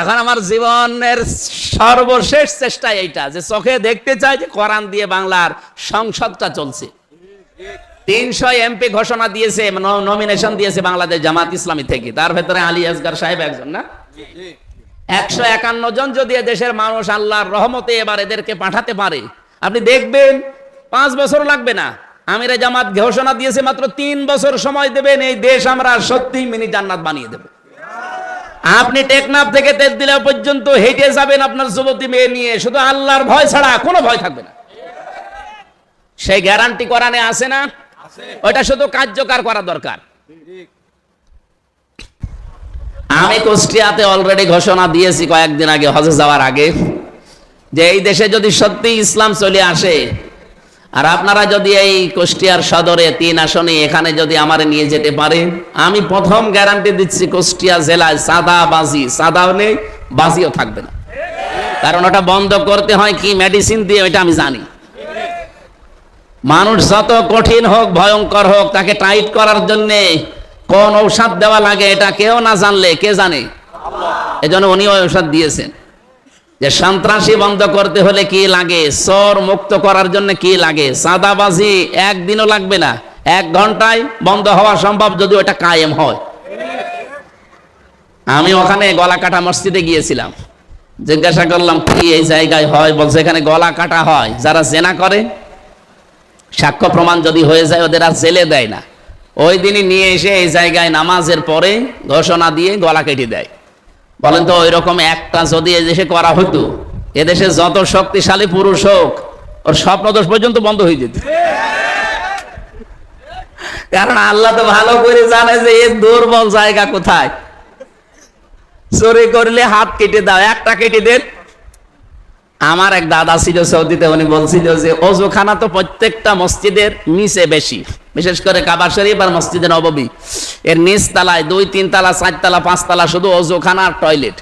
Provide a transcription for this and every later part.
এখন আমার জীবনের সর্বশেষ চেষ্টা এইটা, যে চোখে দেখতে চাই যে কোরআন দিয়ে বাংলার সংসদটা চলছে। তিনশো এমপি ঘোষণা দিয়েছে নমিনেশন দিয়েছে বাংলাদেশ জামাত ইসলামী থেকে। তার ভেতরে আলী আসগার সাহেব একজন, না? একশো একান্ন জন যদি দেশের মানুষ আল্লাহর রহমতে এবার এদেরকে পাঠাতে পারে, আপনি দেখবেন পাঁচ বছর লাগবে না। আমিরা জামাত ঘোষণা দিয়েছে মাত্র তিন বছর সময় দেবেন, এই দেশ আমরা সত্যি মিনি জান্নাত বানিয়ে দেব। আপনি টেকনাফ থেকে তেজদিলা পর্যন্ত হেঁটে যাবেন আপনার যুবতী মেয়ে নিয়ে। শুধু আল্লাহর ভয় ছাড়া কোনো ভয় থাকবে না। সেই গ্যারান্টি করানে আছে না? ওটা শুধু কার্যকর করা দরকার। আমি কুষ্টিয়াতে অলরেডি ঘোষণা দিয়েছি কয়েকদিন আগে হজে যাওয়ার আগে যে এই দেশে যদি সত্যি ইসলাম চলে আসে আর আপনারা যদি এই কুষ্টিয়ার সদরে তিন আসনে এখানে যদি আমার নিয়ে যেতে পারে আমি প্রথম গ্যারান্টি দিচ্ছি কুষ্টিয়া জেলায় সাদা বাজি সাদাও নেই বাজিও থাকবে না। কারণ ওটা বন্ধ করতে হয় কি মেডিসিন দিয়ে, ওইটা আমি জানি। মানুষ যত কঠিন হোক, ভয়ঙ্কর হোক, তাকে টাইট করার জন্যে কোন ঔষধ দেওয়া লাগে, এটা কেউ না জানলে, কে জানে? এজন্য উনি ঔষধ দিয়েছেন। যে সন্ত্রাসী বন্ধ করতে হলে কি লাগে? চোর মুক্ত করার জন্য কি লাগে? সাদাবাজি একদিনও লাগবে না। এক ঘন্টায় বন্ধ হওয়া সম্ভব যদি ওটা কায়েম হয়। আমি ওখানে গলা কাটা মসজিদে গিয়েছিলাম। জিজ্ঞাসা করলাম, কি এই জায়গায় হয়? বলছে, এখানে গলা কাটা হয়। যারা জেনা করে, সাক্ষ্য প্রমাণ যদি হয়ে যায়, ওদের আর জেলে দেয় না। ওই দিনই নিয়ে এসে এই জায়গায় নামাজের পরে ঘোষণা দিয়ে গলা কেটে দেয়। বলেন তো ওই রকম একটা যদি এদেশে করা হতো এদেশে যত শক্তিশালী পুরুষ হোক, ওর স্বপ্নদোষ পর্যন্ত বন্ধ হয়ে যেত। কারণ আল্লাহ তো ভালো করে জানে যে এর দুর্বল জায়গা কোথায়। চুরি করলে হাত কেটে দাও, একটা কেটে দেন। আমার এক দাদা ছিল সৌদিতে, উনি বলছিল যে অজুখানা তো প্রত্যেকটা মসজিদের নিচে বেশি। বিশেষ করে কাবা শরীফ আর মসজিদের নববী এর নিচ তালায় দুই, তিন তালা, চার তালা, পাঁচ তালা শুধু অজুখানা আর টয়লেট।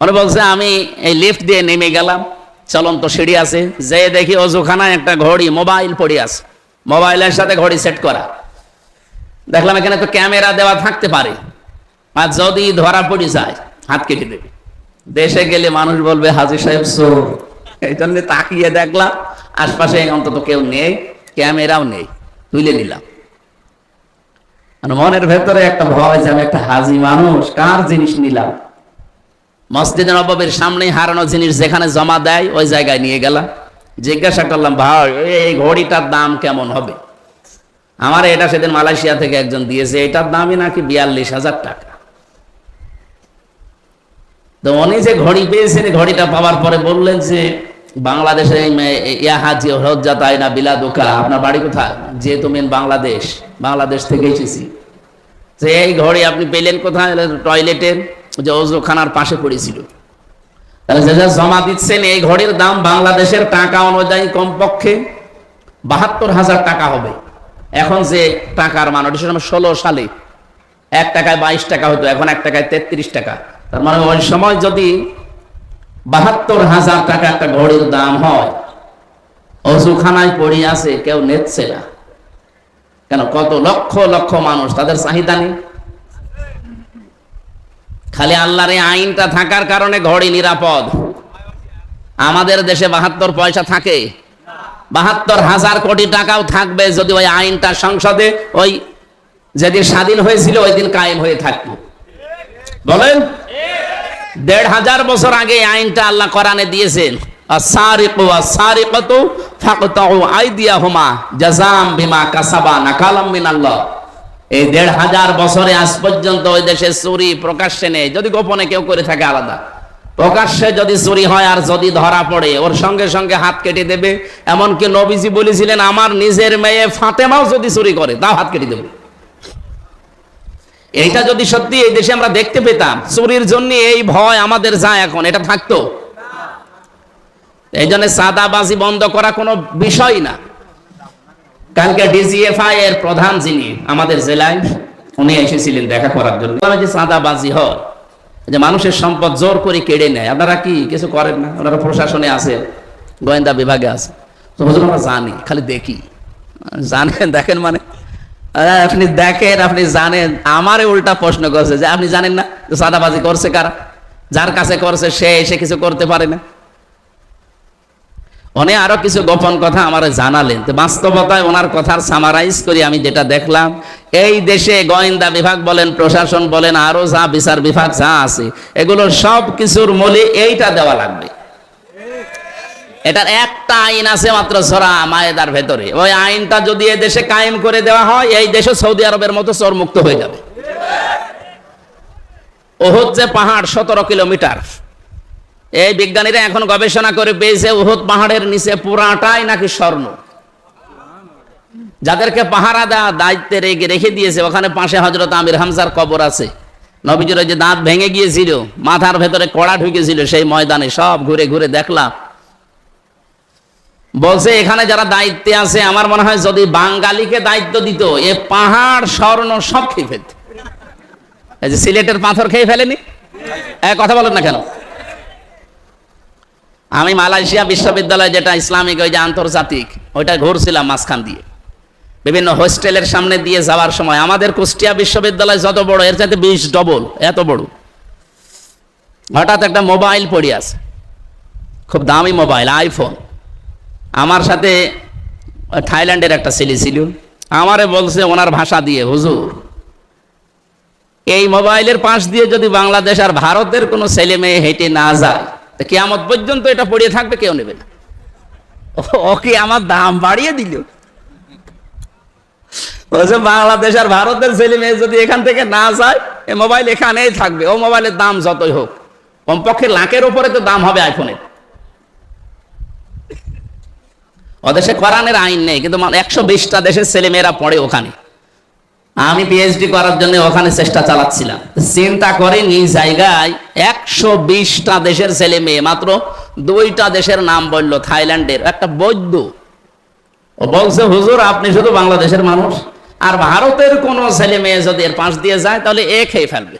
উনি বলছে, আমি এই লিফট দিয়ে নেমে গেলাম। চলন্ত সিঁড়ি আছে। যে দেখি অজুখানায় একটা ঘড়ি, মোবাইল পড়ে আছে। মোবাইলের সাথে ঘড়ি সেট করা। দেখলাম এখানে তো ক্যামেরা দেওয়া থাকতে পারে। আর যদি ধরা পড়ে যায়, হাত কেটে দেবে। দেশে গেলে মানুষ বলবে, হাজির সাহেব চোর এই জন্য তাকিয়ে দেখলাম, আশপাশে অন্তত কেউ নেই, ক্যামেরাও নেই। তুলে নিলাম। মনের ভেতরে একটা ভয় যে আমি একটা হাজি মানুষ, কার জিনিস নিলাম? মসজিদের নবাবের সামনেই হারানো জিনিস যেখানে জমা দেয়, ওই জায়গায় নিয়ে গেলাম। জিজ্ঞাসা করলাম, ভাই, এই ঘড়িটার দাম কেমন হবে? আমার এটা সেদিন মালয়েশিয়া থেকে একজন দিয়েছে, এটার দামই নাকি বিয়াল্লিশ হাজার টাকা। তো উনি যে ঘড়ি পেয়েছেন, ঘড়িটা পাওয়ার পরে বললেন যে বাংলাদেশে এই মে- ইয়া হাজি হজ্জা তাই না বিলা দোকা আপনার বাড়ি কোথায়? যে তুমি বাংলাদেশ বাংলাদেশ থেকে এসেছি। যে এই ঘড়ি আপনি পেলেন কোথায়? টয়লেটের, যে অজুখানার পাশে পড়েছিল। জমা দিচ্ছেন, এই ঘড়ির দাম বাংলাদেশের টাকা অনুযায়ী কমপক্ষে বাহাত্তর হাজার টাকা হবে। এখন যে টাকার মান, ওটা সময় ষোলো সালে এক টাকায় বাইশ টাকা হতো, এখন এক টাকায় তেত্রিশ টাকা। তার মানে ওই সময় যদি বাহাত্তর হাজার টাকা একটা ঘড়ির দাম হয়। অজুখানায় পড়ে আছে, কেউ নেচ্ছে না। কেন? কত লক্ষ লক্ষ মানুষ, তাদের চাহিদা নেই। খালি আল্লাহর এই আইনটা থাকার কারণে ঘড়ি নিরাপদ। আমাদের দেশে বাহাত্তর পয়সা থাকে। বাহাত্তর হাজার কোটি টাকাও থাকবে যদি ওই আইনটা সংসদে ওই যেদিন স্বাধীন হয়েছিল, ওই দিন কায়েম হয়ে থাকতো। বলেন? দেড় হাজার বছর আগে আইনটা আল্লাহ কোরআনে দিয়েছেন। আজ পর্যন্ত চুরি প্রকাশ্যে নেই, যদি গোপনে কেউ করে থাকে আলাদা। প্রকাশ্যে যদি চুরি হয় আর যদি ধরা পড়ে, ওর সঙ্গে সঙ্গে হাত কেটে দেবে। এমনকি নবীজি বলেছিলেন, আমার নিজের মেয়ে ফাতেমাও যদি চুরি করে, তাও হাত কেটে দেবে। এইটা যদি সত্যি এই দেশে আমরা দেখতে পেতাম, চুরির জন্য এই ভয় আমাদের যায় এখন, এটা থাকতো। এই জন্য সাদাবাজি বন্ধ করা কোনো বিষয় না। কালকে ডিজিএফআই এর প্রধান যিনি আমাদের জেলায়, উনি এসেছিলেন দেখা করার জন্য। যে সাদাবাজি হয়, যে মানুষের সম্পদ জোর করে কেড়ে নেয়। আপনারা কি কিছু করেন না? ওনারা প্রশাসনে আছে গোয়েন্দা বিভাগে আছে তো আমরা জানি, খালি দেখি। জানেন, দেখেন মানে। আপনি দেখেন, আপনি জানেন, আমারে উল্টা প্রশ্ন করছে যে আপনি জানেন না সাদাবাজি করছে কারা? যার কাছে করছে সে এসে কিছু করতে পারে না। উনি আরও কিছু গোপন কথা আমার জানালেন। তো বাস্তবতায় ওনার কথার সামারাইজ করি, আমি যেটা দেখলাম, এই দেশে গোয়েন্দা বিভাগ বলেন, প্রশাসন বলেন, আরও যা বিচার বিভাগ যা আছে, এগুলো সব কিছুর মূলে এইটা দেওয়া লাগবে। এটার একটা আইন আছে মাত্র সরা মায়েদার ভেতরে। ওই আইনটা যদি এ দেশে কায়েম করে দেওয়া হয়, এই দেশে সৌদি আরবের মতো চোর মুক্ত হয়ে যাবে। ওহদ যে পাহাড় সতেরো কিলোমিটার। এই বিজ্ঞানীরা এখন গবেষণা করে পেয়েছে উহুদ পাহাড়ের নিচে পুরাটাই নাকি স্বর্ণ। যাদেরকে পাহারা দেওয়া দায়িত্বে রেখে রেখে দিয়েছে, ওখানে পাশে হজরত আমির হামজার কবর আছে। নবীজির যে দাঁত ভেঙে গিয়েছিল, মাথার ভেতরে কড়া ঢুকেছিল সেই ময়দানে, সব ঘুরে ঘুরে দেখলাম বলছে, এখানে যারা দায়িত্বে আছে, আমার মনে হয় যদি বাঙালিকে দায়িত্ব দিত, এ পাহাড়, স্বর্ণ সব খেয়ে ফেলত। এই যে সিলেটের পাথর খেয়ে ফেলেনি? কথা বলেন না কেন? আমি মালয়েশিয়া বিশ্ববিদ্যালয় যেটা ইসলামিক, ওই যে আন্তর্জাতিক, ওইটা ঘুরছিলাম মাঝখান দিয়ে। বিভিন্ন হোস্টেলের সামনে দিয়ে যাওয়ার সময়, আমাদের কুষ্টিয়া বিশ্ববিদ্যালয় যত বড়, এর চাইতে বিশ ডবল, এত বড়। হঠাৎ একটা মোবাইল পড়ে আছে। খুব দামি মোবাইল, আইফোন। আমার সাথে থাইল্যান্ডের একটা ছেলে ছিল। আমারে বলছে ওনার ভাষা দিয়ে, হুজুর, এই মোবাইলের পাশ দিয়ে যদি বাংলাদেশ আর ভারতের কোনো ছেলে মেয়ে হেঁটে না যায়, তো কেয়ামত পর্যন্ত এটা পড়িয়ে থাকবে, কেউ নেবে না। ওকে আমার দাম বাড়িয়ে দিল? বলছে, বাংলাদেশ আর ভারতের ছেলে মেয়ে যদি এখান থেকে না যায় এই মোবাইল এখানেই থাকবে। ও মোবাইলের দাম যতই হোক, কমপক্ষে লাখের ওপরে তো দাম হবে আইফোনের ওদেশে কোরআনের আইন নেই, কিন্তু একশো বিশটা দেশের ছেলে মেয়েরা পড়ে ওখানে। আমি পিএইচডি করার জন্য ওখানে চেষ্টা চালাচ্ছিলাম। চিন্তা করে নিজ জায়গায় একশো বিশটা দেশের ছেলে মেয়ে মাত্র দুইটা দেশের নাম বলল, থাইল্যান্ডের, একটা বৈদ্য। ও বলছে, হুজুর, আপনি শুধু বাংলাদেশের মানুষ, আর ভারতের কোনো ছেলে মেয়ে যদি এর পাশ দিয়ে যায়, তাহলে এ খেয়ে ফেলবে।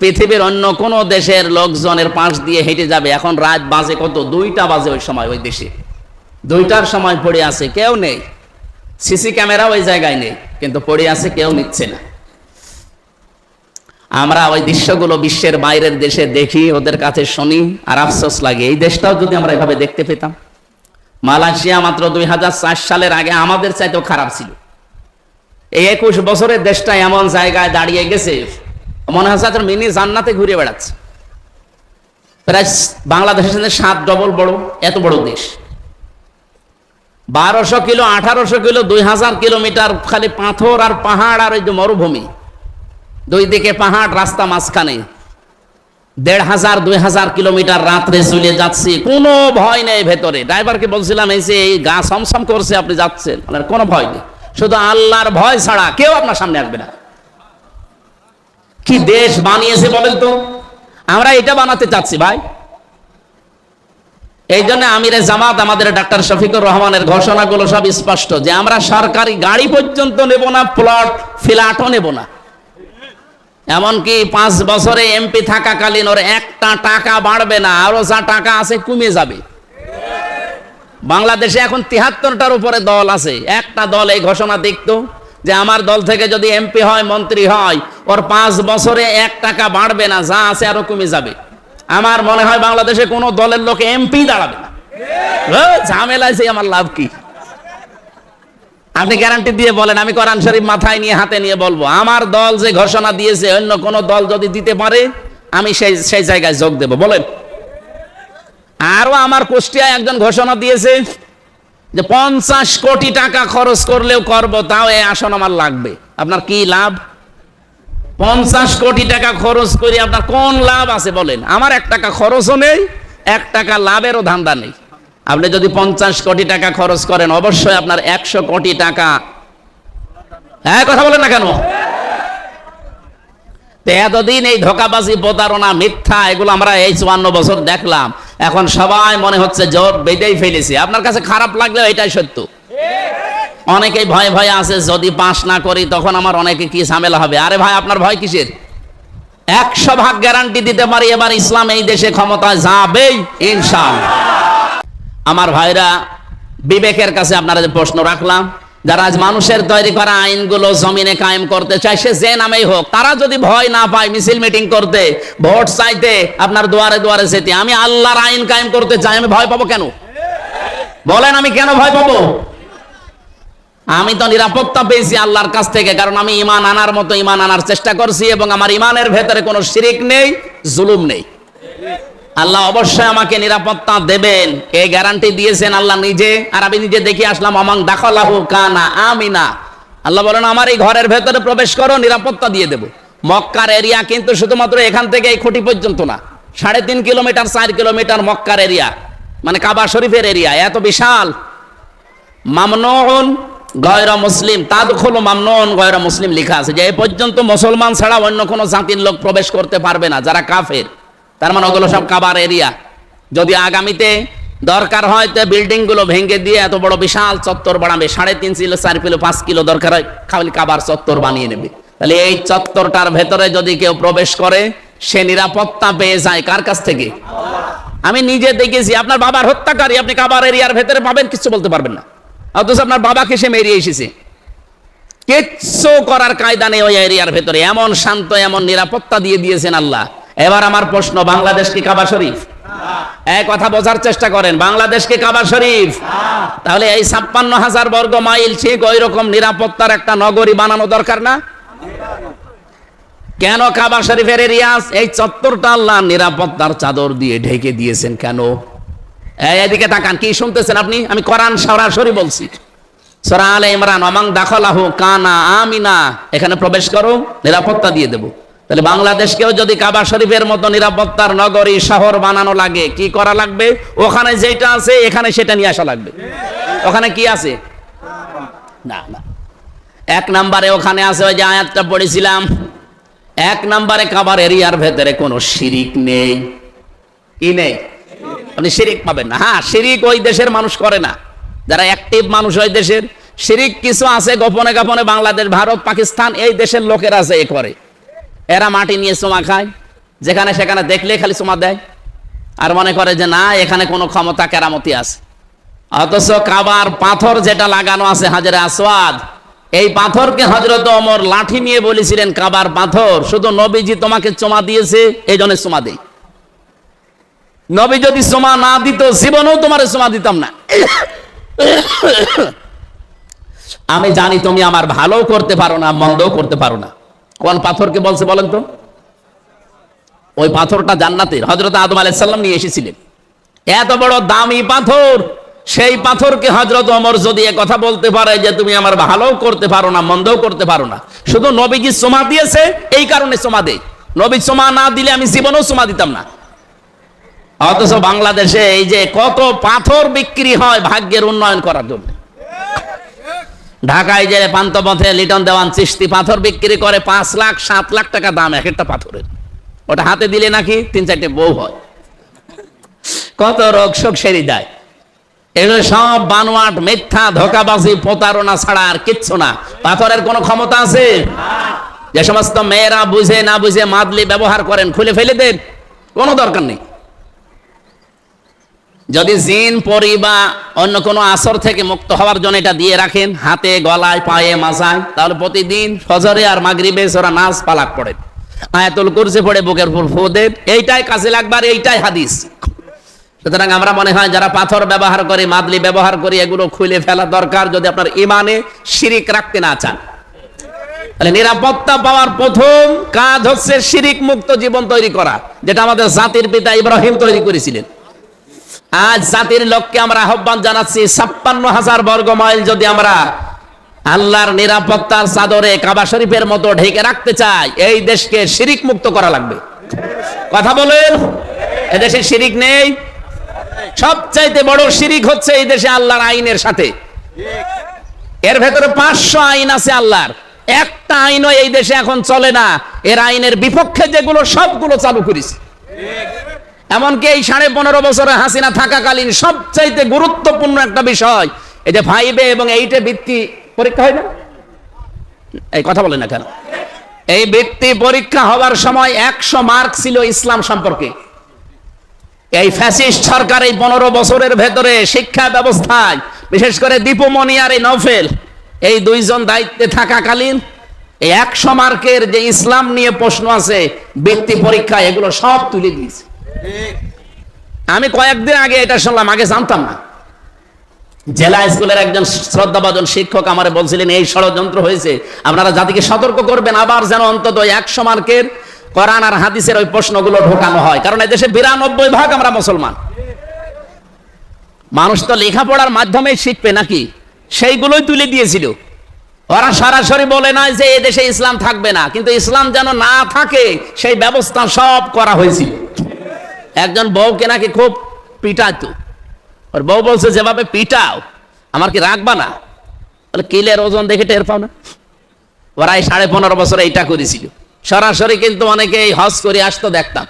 পৃথিবীর অন্য কোনো দেশের লোকজনের পাশ দিয়ে হেঁটে যাবে। এখন রাত বাজে কত? দুইটা বাজে ওই সময় ওই দেশে। দুইটার সময় পড়ে আছে, কেউ নেই। সিসি ক্যামেরা ওই জায়গায় নেই, কিন্তু পড়ে আছে, কেউ নিচ্ছে না। আমরা ওই দৃশ্যগুলো বিশ্বের বাইরের দেশে দেখি, ওদের কাছে শুনি, আর আফসোস লাগে। এই দেশটাও যদি আমরা এভাবে দেখতে পেতাম। মালয়েশিয়া মাত্র দুই হাজার চার সালের আগে আমাদের চাইতেও খারাপ ছিল। এই একুশ বছরের দেশটা এমন জায়গায় দাঁড়িয়ে গেছে, মনে হচ্ছে মিনি জান্নাতে ঘুরে বেড়াচ্ছে। প্রায় বাংলাদেশের সাথে সাত ডবল বড়, এত বড় দেশ। বারোশো কিলো, আঠারোশো কিলো, দুই হাজার কিলোমিটার খালি পাথর আর পাহাড় আর ওই যে মরুভূমি। দুই দিকে পাহাড়, রাস্তা মাঝখানে। দেড় হাজার, দুই হাজার কিলোমিটার রাত্রে চলে যাচ্ছি, কোনো ভয় নেই ভেতরে। ড্রাইভারকে বলছিলাম, এই যে এই গা সমসম করছে, আপনি যাচ্ছেন? মানে কোনো ভয় নেই। শুধু আল্লাহর ভয় ছাড়া কেউ আপনার সামনে আসবে না। কি দেশ বানিয়েছে বলেন তো? আমরা এটা বানাতে চাচ্ছি, ভাই। এই জন্য আমিরে জামাত আমাদের ডাক্তার শফিকুর রহমানের ঘোষণাগুলো সব স্পষ্ট যে আমরা সরকারি গাড়ি পর্যন্ত নেব না, প্লট, ফ্ল্যাটও নেব না। এমনকি পাঁচ বছরে এমপি থাকাকালীন ওর একটা টাকা বাড়বে না আরও যা টাকা আছে কমে যাবে। বাংলাদেশে এখন তিহাত্তরটার উপরে দল আছে। একটা দল এই ঘোষণা দেখতো যে আমার দল থেকে যদি এমপি হয়, মন্ত্রী হয়, ওর পাঁচ বছরে এক টাকা বাড়বে না, যা আছে আরও কমে যাবে। আমার মনে হয় বাংলাদেশে কোনো দলের লোক এমপি দাঁড়াবে না। ঝামেলায় সেই আমার লাভ কি? আপনি গ্যারান্টি দিয়ে বলেন, আমি কোরআন শরীফ মাথায় নিয়ে হাতে নিয়ে বলব, আমার দল যে ঘোষণা দিয়েছে, অন্য কোন দল যদি দিতে পারে, আমি সেই সেই জায়গায় যোগ দেব। বলেন। আরও আমার কুষ্টিয়ায় একজন ঘোষণা দিয়েছে যে পঞ্চাশ কোটি টাকা খরচ করলেও করব, তাও এই আসন আমার লাগবে। আপনার কি লাভ? পঞ্চাশ কোটি টাকা খরচ করে আপনার কোন লাভ আছে বলেন? আমার এক টাকা খরচও নেই, এক টাকা লাভেরও ধান্দা নেই। আপনি যদি পঞ্চাশ কোটি টাকা খরচ করেন, অবশ্যই আপনার একশো কোটি টাকা। হ্যাঁ কথা বলেন না কেন? এতদিন এই ধোকাবাজি, প্রতারণা, মিথ্যা, এগুলো আমরা এই চুয়ান্ন বছর দেখলাম। এখন সবাই মনে হচ্ছে জোর বেঁধেই ফেলেছে। আপনার কাছে খারাপ লাগলেও এটাই সত্য। অনেকেই ভয় ভয় আছে, যদি পাস না করি তখন আমার অনেকে কি ঝামেলা হবে? আরে ভাই, আপনার ভয় কিসের? একশো ভাগ গ্যারান্টি দিতে পারি এবার ইসলাম এই দেশে ক্ষমতায় যাবেই, ইনশাআল্লাহ। আমার ভাইরা, বিবেকের কাছে আপনারা যে প্রশ্ন রাখলাম, যারা আজ মানুষের তৈরি করা আইনগুলো জমিনে কায়েম করতে চায়, সে যে নামেই হোক, তারা যদি ভয় না পায় মিছিল মিটিং করতে, ভোট চাইতে, আপনার দুয়ারে দুয়ারে যেতে, আমি আল্লাহর আইন কায়েম করতে চাই, আমি ভয় পাবো কেন? বলেন আমি কেন ভয় পাবো? আমি তো নিরাপত্তা পেয়েছি আল্লাহর কাছ থেকে, কারণ আমি ইমান আনার মতো ইমান আনার চেষ্টা করছি এবং আমার ইমানের ভেতরে কোনো শিরিক নেই, জুলুম নেই। আল্লাহ অবশ্যই আমাকে নিরাপত্তা দেবেন। এই গ্যারান্টি দিয়েছেন আল্লাহ নিজে? আর আমি নিজে দেখে আসলাম আমাং দাখলাহু কানা আমিনা। আল্লাহ বলেন, আমার এই ঘরের ভেতরে প্রবেশ করো, নিরাপত্তা দিয়ে দেব। মক্কার এরিয়া কিন্তু শুধুমাত্র এখান থেকে এই খুঁটি পর্যন্ত না, সাড়ে তিন কিলোমিটার, চার কিলোমিটার মক্কার এরিয়া মানে কাবা শরীফের এরিয়া, এত বিশাল। মামনুন গয়রা মুসলিম তাদখুলু মামনুন, গয়রা মুসলিম লেখা আছে যে, এ পর্যন্ত মুসলমান ছাড়া অন্য কোনো জাতির লোক প্রবেশ করতে পারবে না, যারা কাফের। তার মানে ওগুলো সব কাবার এরিয়া। যদি আগামীতে দরকার হয়, তো বিল্ডিংগুলো ভেঙে দিয়ে এত বড় বিশাল চত্বর বানাবে, সাড়ে তিন কিলো, চার কিলো, পাঁচ কিলো দরকার হয়, খালি কাবার চত্বর বানিয়ে নেবে। তাহলে এই চত্বরটার ভেতরে যদি কেউ প্রবেশ করে, সে নিরাপত্তা পেয়ে যায় কার কাছ থেকে? আমি নিজে দেখেছি, আপনার বাবার হত্যাকারী, আপনি কাবার এরিয়ার ভেতরে পাবেন, কিছু বলতে পারবেন না। অথচ আপনার বাবাকে সে মেরিয়ে এসেছে। কিচ্ছু করার কায়দা নেই ওই এরিয়ার ভেতরে। এমন শান্ত এমন নিরাপত্তা দিয়ে দিয়েছেন আল্লাহ। এবার আমার প্রশ্ন বাংলাদেশ কি কাবা শরীফ? এক কথা বোঝার চেষ্টা করেন বাংলাদেশ কি কাবা শরীফ? তাহলে এই ছাপ্পান্ন হাজার বর্গ মাইল ঠিক ওই রকম নিরাপত্তার একটা নগরী বানানো দরকার না? কেন কাবা শরীফের এরিয়াস? এই চত্বরটা আল্লাহ নিরাপত্তার চাদর দিয়ে ঢেকে দিয়েছেন কেন? এদিকে তাকান, কি শুনতেছেন আপনি? আমি কোরআন সরাসরি বলছি। সরা আলে ইমরান অমাং দাখলাহু কানা আমিনা, এখানে প্রবেশ করো, নিরাপত্তা দিয়ে দেব। তাহলে বাংলাদেশকেও যদি কাবা শরীফের মতো নিরাপত্তার নগরী, শহর বানানো লাগে, কি করা লাগবে? ওখানে যেটা আছে, এখানে সেটা নিয়ে আসা লাগবে। ওখানে কি আছে? না না। এক নম্বরে ওখানে আছে, ওই যে আয়াতটা পড়েছিলাম। এক নম্বরে কাবার এরিয়ার ভেতরে কোনো শিরিক নেই। কি নেই? আপনি শিরিক পাবেন না। হ্যাঁ শিরিক ওই দেশের মানুষ করে না। যারা অ্যাক্টিভ মানুষ ওই দেশের, শিরিক কিছু আছে গোপনে গোপনে বাংলাদেশ, ভারত, পাকিস্তান, এই দেশের লোকের আছে এ করে। এরা মাটি নিয়ে চুমা খায়, যেখানে সেখানে দেখলে খালি চুমা দেয়। আর মনে করে যে না, এখানে কোনো ক্ষমতা, কেরামতি আছে। অথচ কাবার পাথর যেটা লাগানো আছে হাজারে আসওয়াদ, এই পাথরকে হজরত অমর লাঠি নিয়ে বলেছিলেন, কাবার পাথর, শুধু নবীজি তোমাকে চুমা দিয়েছে, এই জন্য চুমা দেই। নবী যদি সোমা না দিত, জীবনেও তোমার সোমা দিতাম না। আমি জানি তুমি আমার ভালো করতে পারো না, মন্দও করতে পারো না। কোন পাথরকে বলছে বলেন তো? ওই পাথরটা জান্নাতের। হজরত আদম আলাইসাল্লাম নিয়ে এসেছিলেন। এত বড় দামি পাথর। সেই পাথরকে হজরত অমর যদি কথা বলতে পারে যে তুমি আমার ভালোও করতে পারো না, মন্দও করতে পারো না। শুধু নবীজি সোমা দিয়েছে, এই কারণে সোমা দেয়। নবী সোমা না দিলে আমি জীবনেও সোমা দিতাম না। অথচ বাংলাদেশে এই যে কত পাথর বিক্রি হয় ভাগ্যের উন্নয়ন করার জন্য। ঢাকায় যে পান্তপথে লিটন দেওয়ান চিস্তি পাথর বিক্রি করে পাঁচ লাখ, সাত লাখ টাকা দাম এক একটা পাথরের। ওটা হাতে দিলে নাকি তিন চারটে বউ হয়। কত রোগ শোক সেরে যায়। এগুলো সব বানোয়াট, মিথ্যা, ধোকাবাজি, প্রতারণা ছাড়া আর কিচ্ছু না। পাথরের কোনো ক্ষমতা আছে? যে সমস্ত মেয়েরা বুঝে না বুঝে মাদলি ব্যবহার করেন, খুলে ফেলে দেন, কোনো দরকার নেই। যদি জিন, পরি বা অন্য কোনো আসর থেকে মুক্ত হওয়ার জন্য এটা দিয়ে রাখেন, হাতে, গলায়, পায়ে মাথায় তাহলে প্রতিদিন ফজরে আর মাগরিবে ওরা নাচ পালাক পড়ে। আয়াতুল কুরসি পড়ে, বুকের উপর ফু দেন এইটাই কাজে লাগবার এইটাই হাদিস। সুতরাং আমরা মনে হয় যারা পাথর ব্যবহার করে, মাদলি ব্যবহার করে, এগুলো খুলে ফেলা দরকার যদি আপনার ইমানে শিরিক রাখতে না চান। তাহলে নিরাপত্তা পাওয়ার প্রথম কাজ হচ্ছে শিরিক মুক্ত জীবন তৈরি করা, যেটা আমাদের জাতির পিতা ইব্রাহিম তৈরি করেছিলেন। আজ জাতির লোককে আমরা আহ্বান জানাচ্ছি, ছাপ্পান্ন হাজার বর্গ মাইল যদি আমরা আল্লাহর নিরাপত্তার চাদরে কাবা শরীফের মতো ঢেকে রাখতে চাই, এই দেশকে শিরিক মুক্ত করা লাগবে। কথা বলেন? এদেশে শিরিক নেই? সবচাইতে বড় শিরিক হচ্ছে এই দেশে আল্লাহর আইনের সাথে। এর ভেতরে পাঁচশো আইন আছে আল্লাহর। একটা আইনও এই দেশে এখন চলে না। এর আইনের বিপক্ষে যেগুলো, সবগুলো চালু করেছে। এমনকি এই সাড়ে পনেরো বছরে হাসিনা থাকাকালীন সবচাইতে গুরুত্বপূর্ণ একটা বিষয়, এই যে ফাইভে এবং এইটে বৃত্তি পরীক্ষা হয় না? এই কথা বলে না কেন? এই বৃত্তি পরীক্ষা হওয়ার সময় একশো মার্ক ছিল ইসলাম সম্পর্কে। এই ফ্যাসিস্ট সরকার এই পনেরো বছরের ভেতরে শিক্ষা ব্যবস্থায়, বিশেষ করে দীপমণি আর এই নফেল এই দুইজন দায়িত্বে থাকাকালীন এই একশো মার্কের যে ইসলাম নিয়ে প্রশ্ন আছে ব্যক্তি পরীক্ষা, এগুলো সব তুলে দিয়েছে। আমি কয়েকদিন আগে এটা শুনলাম, আগে জানতাম না। জেলা স্কুলের একজন শ্রদ্ধাভাজন শিক্ষক আমারে বলছিলেন, এই ষড়যন্ত্র হয়েছে, আপনারা জাতিকে সতর্ক করবেন, আবার যেন অন্তত একশো মার্কের কোরআন আর হাদিসের ওই প্রশ্নগুলো ঢোকানো হয়। কারণ এদেশে বিরানব্বই ভাগ আমরা মুসলমান। মানুষ তো লেখাপড়ার মাধ্যমে শিখবে নাকি? সেইগুলোই তুলে দিয়েছিল। ওরা সরাসরি বলে নয় যে এদেশে ইসলাম থাকবে না, কিন্তু ইসলাম যেন না থাকে, সেই ব্যবস্থা সব করা হয়েছিল। একজন বউকে নাকি খুব পিটাতো ওর বউ বলছে, যেভাবে পিটাও, আমার কি রাখবা না বলে, কিলের ওজন দেখে টের পাও না। ওরা এই সাড়ে পনেরো বছর এইটা করেছিল। সরাসরি কিন্তু অনেকেই হজ করে আসতো দেখতাম।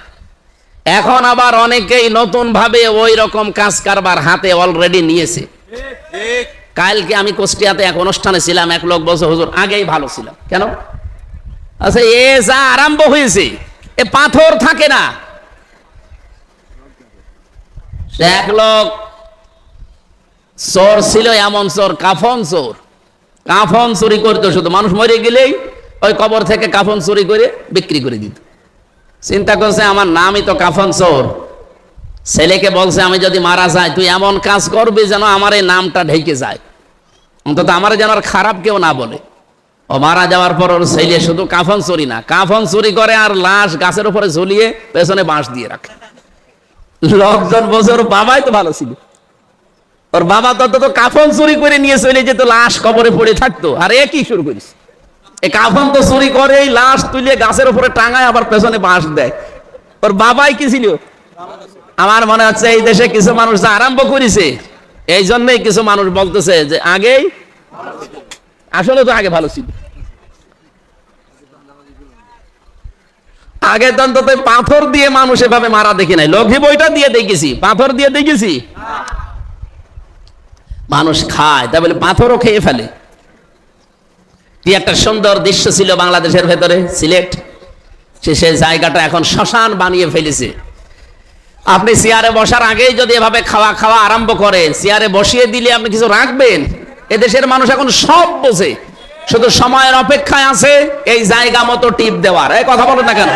এখন আবার অনেকেই নতুন ভাবে ওই রকম কাজ কারবার হাতে অলরেডি নিয়েছে। কালকে আমি কুষ্টিয়াতে এক অনুষ্ঠানে ছিলাম, এক লোক বলছে, হুজুর, আগেই ভালো ছিলাম। কেন? আচ্ছা এ যা আরম্ভ হয়েছে, এ পাথর থাকে না এক লোক, চোর ছিল এমন চোর, কাফন চোর। কাফন চুরি করতো শুধু, মানুষ মরে গেলেই ওই কবর থেকে কাফন চুরি করে বিক্রি করে দিত। চিন্তা করছে, আমার নামই তো কাফন চোর। ছেলেকে বলছে, আমি যদি মারা যাই, তুই এমন কাজ করবি যেন আমার এই নামটা ঢেকে যায়। অন্তত আমার যেন আর খারাপ কেউ না বলে। ও মারা যাওয়ার পর ওর ছেলে শুধু কাফন চুরি না, কাফন চুরি করে আর লাশ গাছের উপরে ঝুলিয়ে পেছনে বাঁশ দিয়ে রাখে। লোকজন বলছে, ওর বাবাই তো ভালো ছিল। ওর বাবা তত তো কাফন চুরি করে নিয়ে চলে যেত, লাশ কবরে পড়ে থাকতো। আর এ কি শুরু করিস? কাফন তো চুরি করে, এই লাশ তুলে গাছের উপরে টাঙায় আবার পেছনে বাঁশ দেয়। ওর বাবাই কি ছিল? আমার মনে হচ্ছে এই দেশে কিছু মানুষ আরম্ভ করেছে, এই জন্যই কিছু মানুষ বলতেছে যে, আগেই, আসলে তো আগে ভালো ছিল। আগে অন্তত পাথর দিয়ে মানুষ এভাবে মারা দেখি নাই। লঘি বইটা দিয়ে দেখেছি। পাথর দিয়ে দেখেছি? মানুষ খায়, তা বলে পাথরও খেয়ে ফেলে। কি একটা সুন্দর দৃশ্য ছিল বাংলাদেশের ভেতরে, সিলেট? সে সেই জায়গাটা এখন শ্মশান বানিয়ে ফেলেছে। আপনি চেয়ারে বসার আগেই যদি এভাবে খাওয়া খাওয়া আরম্ভ করেন চেয়ারে বসিয়ে দিলে আপনি কিছু রাখবেন? এদেশের মানুষ এখন সব বোঝে। শুধু সময়ের অপেক্ষায় আছে এই জায়গা মতো টিপ দেওয়ার। এই কথা বলেন না কেন?